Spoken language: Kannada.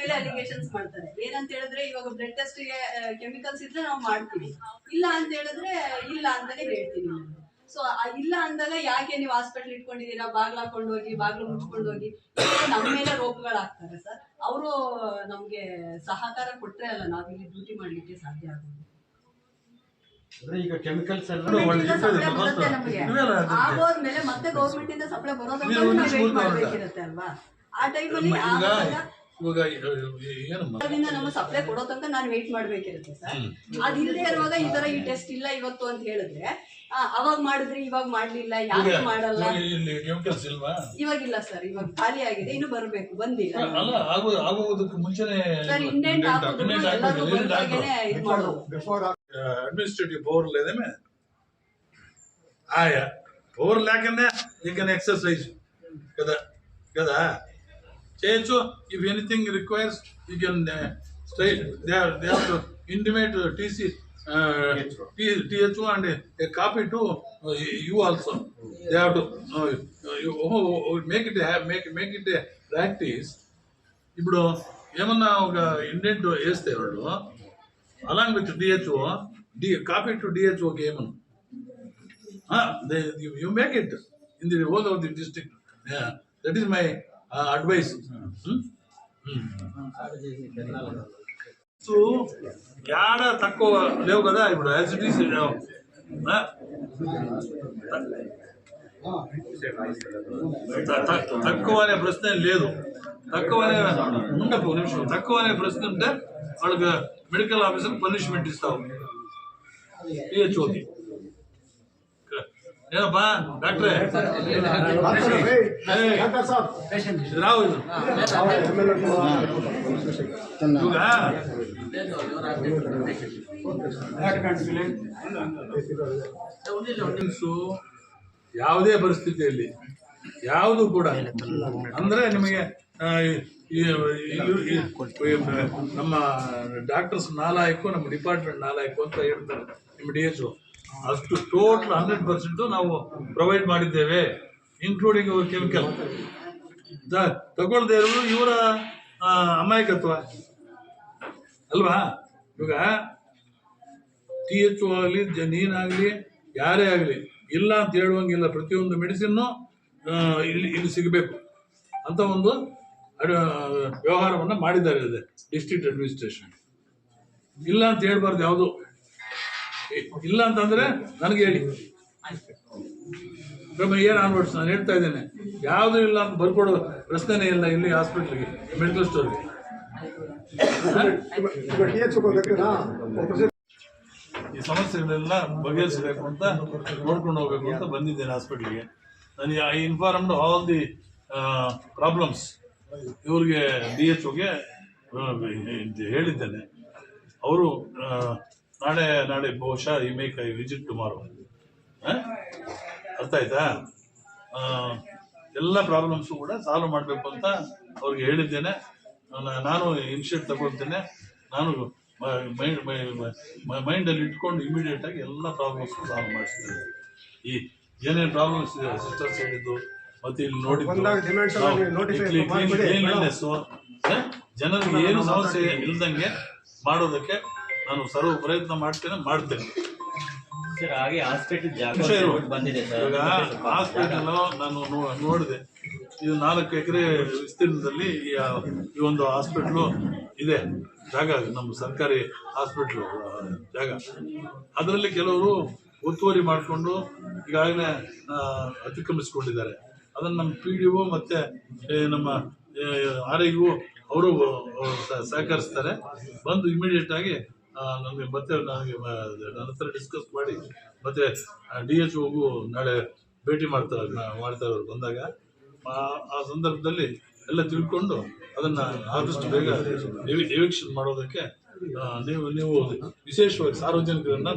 ಮೇಲೆ ಅಲಿಗೇಷನ್ಸ್ ಮಾಡ್ತಾರೆ. ಏನಂತ ಹೇಳಿದ್ರೆ ಇವಾಗ ಬ್ಲಡ್ ಟೆಸ್ಟ್ಗೆ ಕೆಮಿಕಲ್ಸ್ ಇದ್ರೆ ನಾವು ಮಾಡ್ತೀವಿ. ಇಲ್ಲ ಅಂತ ಹೇಳಿದ್ರೆ ಇಲ್ಲ ಅಂತಾನೆ ಹೇಳ್ತೀವಿ ಸೊ ಇಲ್ಲ ಅಂದಾಗ ಯಾಕೆ ನೀವು ಹಾಸ್ಪಿಟಲ್ ಇಟ್ಕೊಂಡಿದ್ದೀರಾ? ಬಾಗ್ಲ ಹಾಕೊಂಡು ಹೋಗಿ ಬಾಗ್ಲು ಮುಚ್ಕೊಂಡು ಹೋಗಿ. ನಮ್ಮ ಮೇಲೆ ರೋಗಗಳಾಗ್ತಾರೆ ಸರ್. ಅವರು ನಮ್ಗೆ ಸಹಕಾರ ಕೊಟ್ರೆ ಅಲ್ಲ ನಾವಿಲ್ಲಿ ಡ್ಯೂಟಿ ಮಾಡ್ಲಿಕ್ಕೆ ಸಾಧ್ಯ ಆಗುತ್ತೆ ಈಗ ಕೆಮಿಕಲ್ಸ್ ಎಲ್ಲ ಆಗೋದ್ಮೇಲೆ ಮತ್ತೆ ಗೌರ್ಮೆಂಟ್ ಇಂದ ಸಪ್ಲೈ ಬರೋದಂತ ಅಲ್ವಾ? ಆ ಟೈಮಲ್ಲಿ ಇವಾಗ ಏನಮ್ಮ ಅದರಿಂದ ನಮ್ಮ ಸಪ್ಲೈ ಕೊಡೋ ತನಕ ನಾನು ವೇಟ್ ಮಾಡ್ಬೇಕಿರುತ್ತೆ ಸರ್ ಅದಿಲ್ಲದೆ ಇರುವಾಗ ಈ ತರ ಈ ಟೆಸ್ಟ್ ಇಲ್ಲ ಇವತ್ತು ಅಂತ ಹೇಳಿದ್ರೆ ಆ, ಅವಾಗ ಮಾಡಿದ್ರೆ ಇವಾಗ ಮಾಡ್ಲಿಲ್ಲ ಯಾಕೆ ಮಾಡಲ್ಲ ಇವಾಗ ಇಲ್ಲಿ ಕೆಮಿಕಲ್ಸ್ ಇಲ್ವಾ ಇವಾಗಿಲ್ಲ ಸರ್ ಇವಾಗ ಖಾಲಿ ಆಗಿದೆ ಇನ್ನು ಬರ್ಬೇಕು ಬಂದಿಲ್ಲ ಅಲ್ಲ ಆಗೋ ಆಗೋದಕ್ಕೆ ಮುಂಚೆನೆ ಸರ್ ಇಂಡೆಂಟ್ ಹಾಕಿದ್ರು ಇಂಡೆಂಟ್ ಎಲ್ಲರೂ ಹಾಕ್ಬೇಕು, ಇಂಡೆಂಟ್ ಬಂದಾಗೇನೆ ಇದು ಮಾಡೋದು బిఫోర్ administrative power లేదేమే ఆయా పవర్ లేకనే యూ కెన్ ఎక్సర్సైజ్ కదా కదా చేయొచ్చు if anything requires you can straight they are they have to intimate TC THO and a copy to you also they have to make it make make it practice ఇప్పుడు ఏమన్నా ఒక ఇండెంట్ వేస్తే వాళ్ళు along with DHO the copy to డిహెచ్ఓకి ఏమను you make it in the whole of the district that is my advice so యాడ తక్కువ లేవు కదా ఇప్పుడు ఇట్ ఈస్ తక్కువ అనే ప్రశ్న లేదు. తక్కువ అనే ఒక నిమిషం. తక్కువ అనే ప్రశ్న ఉంటే వాళ్ళకి మెడికల్ ఆఫీసర్ పనిష్మెంట్ ఇస్తావు. పిహెచ్ఓకి ಏನಪ್ಪಾ? ಡಾಕ್ಟ್ರೆ? ರಾವ್ ಯಾವುದೇ ಪರಿಸ್ಥಿತಿಯಲ್ಲಿ ಯಾವುದು ಕೂಡ ಅಂದ್ರೆ ನಿಮಗೆ ನಮ್ಮ ಡಾಕ್ಟರ್ಸ್ ನಾಲಾಯಕು ನಮ್ಮ ಡಿಪಾರ್ಟ್ಮೆಂಟ್ ನಾಲಾಯಕು ಅಂತ ಹೇಳ್ತಾರೆ ನಿಮ್ಮ ಡಿ ಎಚ್ ಅಷ್ಟು ಟೋಟಲ್ ಹಂಡ್ರೆಡ್ ಪರ್ಸೆಂಟ್ ನಾವು ಪ್ರೊವೈಡ್ ಮಾಡಿದ್ದೇವೆ ಇನ್ಕ್ಲೂಡಿಂಗ್ ಕೆಮಿಕಲ್ ತಗೊಳ್ದೇ ಇರೋದು ಇವರ ಅಮಾಯಕತ್ವ. ಅಲ್ವಾ? ಇವಾಗ ಟಿ ಎಚ್ ಆಗಲಿ ನೀನಾಗಲಿ ಯಾರೇ ಆಗಲಿ, ಇಲ್ಲ ಅಂತ ಹೇಳುವಂಗಿಲ್ಲ, ಪ್ರತಿಯೊಂದು ಮೆಡಿಸಿನ್ನು ಇಲ್ಲಿ ಇಲ್ಲಿ ಸಿಗಬೇಕು ಅಂತ ಒಂದು ವ್ಯವಹಾರವನ್ನು ಮಾಡಿದ್ದಾರೆ ಇದೆ ಡಿಸ್ಟ್ರಿಕ್ಟ್ ಅಡ್ಮಿನಿಸ್ಟ್ರೇಷನ್ ಇಲ್ಲ ಅಂತ ಹೇಳ್ಬಾರ್ದು ಯಾವುದು. ಇಲ್ಲ ಅಂತಂದ್ರೆ ನನಗೆ ಹೇಳಿ. ಕ್ರಮ ಏನು ಅನ್ವರ್ಸ್ ನಾನು ಹೇಳ್ತಾ ಇದ್ದೇನೆ. ಯಾವುದು ಇಲ್ಲ ಅಂತ ಬರ್ಕೊಡೋ ಪ್ರಶ್ನೆನೇ ಇಲ್ಲ ಇಲ್ಲಿ ಹಾಸ್ಪಿಟ್ಲಿಗೆ ಮೆಡಿಕಲ್ ಸ್ಟೋರ್ಗೆ ಈ ಸಮಸ್ಯೆಗಳೆಲ್ಲ ಬಗೆಹರಿಸಬೇಕು ಅಂತ ನೋಡ್ಕೊಂಡು ಹೋಗ್ಬೇಕು ಅಂತ ಬಂದಿದ್ದೇನೆ ಹಾಸ್ಪಿಟ್ಲಿಗೆ ನನಗೆ I informed all the problems ಇವ್ರಿಗೆ ಡಿ ಎಚ್ ಒಗೆ ಹೇಳಿದ್ದೇನೆ. ಅವರು ನಾಳೆ ನಾಳೆ ಬಹುಶಃ ಈ ಮೇಕ್ ಐ ವಿಸಿಟ್ ಟುಮಾರೋ ಅರ್ಥ ಆಯ್ತಾ? ಎಲ್ಲ ಪ್ರಾಬ್ಲಮ್ಸು ಕೂಡ ಸಾಲ್ವ್ ಮಾಡಬೇಕು ಅಂತ ಅವ್ರಿಗೆ ಹೇಳಿದ್ದೇನೆ. ನಾನು- ಇನಿಷಿಯೇಟ್ ತಗೊಳ್ತೇನೆ. ನಾನು ಮೈಂಡ್ ಮೈಂಡಲ್ಲಿ ಇಟ್ಕೊಂಡು ಇಮಿಡಿಯೇಟ್ ಆಗಿ ಎಲ್ಲ ಪ್ರಾಬ್ಲಮ್ಸ್ ಸಾಲ್ವ್ ಮಾಡಿಸ್ತೇನೆ ಈ ಏನೇನು ಪ್ರಾಬ್ಲಮ್ಸ್ ಇದೆ ಸಿಸ್ಟರ್ಸ್ ಹೇಳಿದ್ದು ಮತ್ತೆ ಇಲ್ಲಿ ನೋಡಿದ್ದು ಜನರಿಗೆ ಏನು ಸಮಸ್ಯೆ ಇಲ್ದಂಗೆ ಮಾಡೋದಕ್ಕೆ ನಾನು ಸರ್ವ ಪ್ರಯತ್ನ ಮಾಡ್ತೇನೆ ಮಾಡ್ತೇನೆ. ಸರ್ ಹಾಗೆ ಹಾಸ್ಪಿಟಲ್ ಬಂದಿದೆ ಸರ್. ಹಾಸ್ಪಿಟಲ್ ನಾನು ನೋಡಿದೆ. ಇದು ನಾಲ್ಕು ಎಕರೆ ವಿಸ್ತೀರ್ಣದಲ್ಲಿ ಈ ಒಂದು ಹಾಸ್ಪಿಟ್ಲು ಇದೆ. ಜಾಗ ನಮ್ಮ ಸರ್ಕಾರಿ ಹಾಸ್ಪಿಟ್ಲು ಜಾಗ. ಅದರಲ್ಲಿ ಕೆಲವರು ಒತ್ತುವರಿ ಮಾಡಿಕೊಂಡು ಈಗಾಗಲೇ ಅತಿಕ್ರಮಿಸಿಕೊಂಡಿದ್ದಾರೆ. ಅದನ್ನು ನಮ್ಮ ಪಿ ಡಿ ಒ ಮತ್ತು ನಮ್ಮ ಆರ್ ಐ ಅವರು ಸಹಕರಿಸ್ತಾರೆ. ಬಂದು ಇಮಿಡಿಯೇಟ್ ಆಗಿ ನನಗೆ ಮತ್ತೆ ನನಗೆ ನನ್ನ ಹತ್ರ ಡಿಸ್ಕಸ್ ಮಾಡಿ, ಮತ್ತೆ ಡಿ ಎಚ್ ಒಗೂ ನಾಳೆ ಭೇಟಿ ಮಾಡ್ತಾರೆ ಮಾಡ್ತಾ ಇರೋರು ಬಂದಾಗ. ಆ- ಸಂದರ್ಭದಲ್ಲಿ ಎಲ್ಲ ತಿಳ್ಕೊಂಡು ಅದನ್ನ ಆದಷ್ಟು ಬೇಗ ಎವಿಕ್ಷನ್ ಮಾಡೋದಕ್ಕೆ ನೀವು ನೀವು ವಿಶೇಷವಾಗಿ ಸಾರ್ವಜನಿಕರನ್ನ